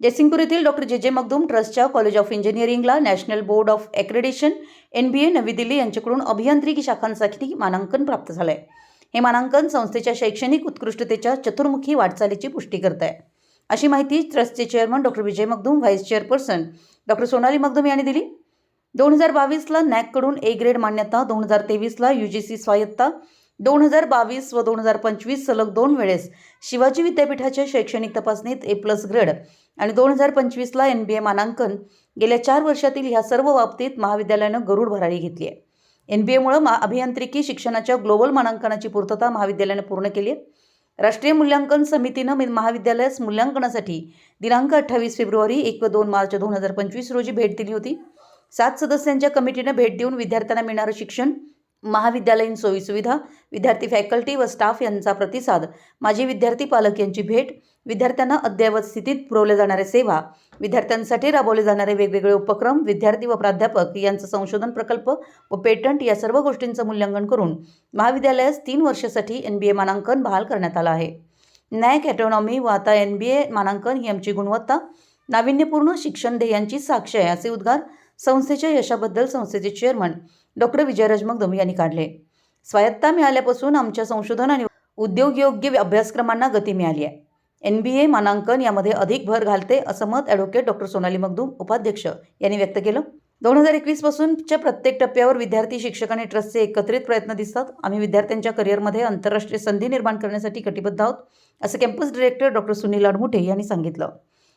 जयसिंगपूर येथील डॉक्टर जे. जे. मगदूम ट्रस्टच्या college of इंजिनिअरिंगला National Board of Accreditation N B A नवी दिल्ली यांच्याकडून अभियांत्रिकी शाखांसाठी मानांकन प्राप्त झालं आहे हे मानांकन संस्थेच्या शैक्षणिक उत्कृष्टतेच्या चतुर्मुखी वाटचालीची पुष्टी करत आहे अशी माहिती ट्रस्टचे chairman doctor Vijay Magdum vice chairperson doctor Sonali Magdum यांनी दिली. दोन हजार बावीसला नॅककडून ए ग्रेड मान्यता दोन हजार तेवीसला यू जी सी स्वायत्ता दोन हजार बावीस व दोन हजार पंचवीस सलग दोन वेळेस शिवाजी विद्यापीठाच्या शैक्षणिक तपासणीत ए प्लस ग्रेड आणि दोन हजार पंचवीसला एन बी ए मानांकन गेल्या चार वर्षातील ह्या सर्व बाबतीत महाविद्यालयानं गरुड भरारी घेतली आहे. एन बी एमुळं मा अभियांत्रिकी शिक्षणाच्या ग्लोबल मानांकनाची पूर्तता महाविद्यालयानं पूर्ण केली आहे. राष्ट्रीय मूल्यांकन समितीनं मी- महाविद्यालयास मूल्यांकनासाठी दिनांक अठ्ठावीस फेब्रुवारी एक व दोन मार्च दोन हजार पंचवीस रोजी भेट दिली होती. सात सदस्यांच्या कमिटीनं भेट देऊन विद्यार्थ्यांना मिळणारं शिक्षण महाविद्यालयीन सोयीसुविधा विद्यार्थी फॅकल्टी व स्टाफ यांचा प्रतिसाद माजी विद्यार्थी पालक यांची भेट विद्यार्थ्यांना अद्ययावत स्थितीत पुरवल्या जाणाऱ्या सेवा विद्यार्थ्यांसाठी राबवले जाणारे वेगवेगळे उपक्रम विद्यार्थी व प्राध्यापक यांचं संशोधन प्रकल्प व पेटंट या सर्व गोष्टींचं मूल्यांकन करून महाविद्यालयास तीन वर्षासाठी एन बी ए मानांकन बहाल करण्यात आलं आहे. नॅक ॲटॉनॉमी व आता एन बी ए मानांकन ही आमची गुणवत्ता नाविन्यपूर्ण शिक्षण ध्येयांची साक्ष आहे असे उद्गार संस्थेच्या यशाबद्दल संस्थेचे चेअरमन डॉक्टर विजयराज मगदम यांनी काढले. स्वायत्ता मिळाल्यापासून आमच्या संशोधन आणि उद्योगयोग्य अभ्यासक्रमांना गती मिळाली आहे. एन बी ए मानांकन यामध्ये अधिक भर घालते असं मत ॲडव्होकेट डॉक्टर सोनाली मगदूम उपाध्यक्ष यांनी व्यक्त केलं. दोन हजार एकवीस पासूनच्या प्रत्येक टप्प्यावर विद्यार्थी शिक्षक आणि ट्रस्टचे एकत्रित प्रयत्न दिसतात. आम्ही विद्यार्थ्यांच्या करिअरमध्ये आंतरराष्ट्रीय संधी निर्माण करण्यासाठी कटिबद्ध आहोत असं campus director doctor Sunil Admuthe यांनी सांगितलं.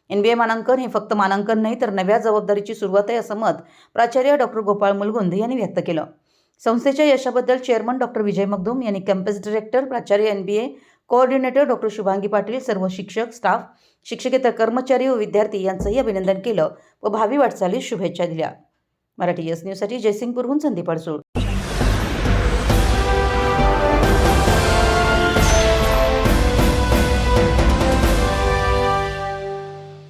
एन बी ए मानांकन हे फक्त मानांकन नाही तर नव्या जबाबदारीची सुरुवात आहे असं मत प्राचार्य डॉक्टर गोपाळ मुलगुंद यांनी व्यक्त केलं. संस्थेच्या यशाबद्दल चेअरमन डॉक्टर विजय मगदूम यांनी कॅम्पस डिरेक्टर प्राचार्य N B A coordinator doctor Shubhangi Patil सर्व शिक्षक स्टाफ शिक्षकेतर कर्मचारी व विद्यार्थी यांचंही अभिनंदन केलं व भावी वाटचालीस शुभेच्छा दिल्या. मराठी यस न्यूजसाठी जयसिंगपूरहून संदीप अडसूळ.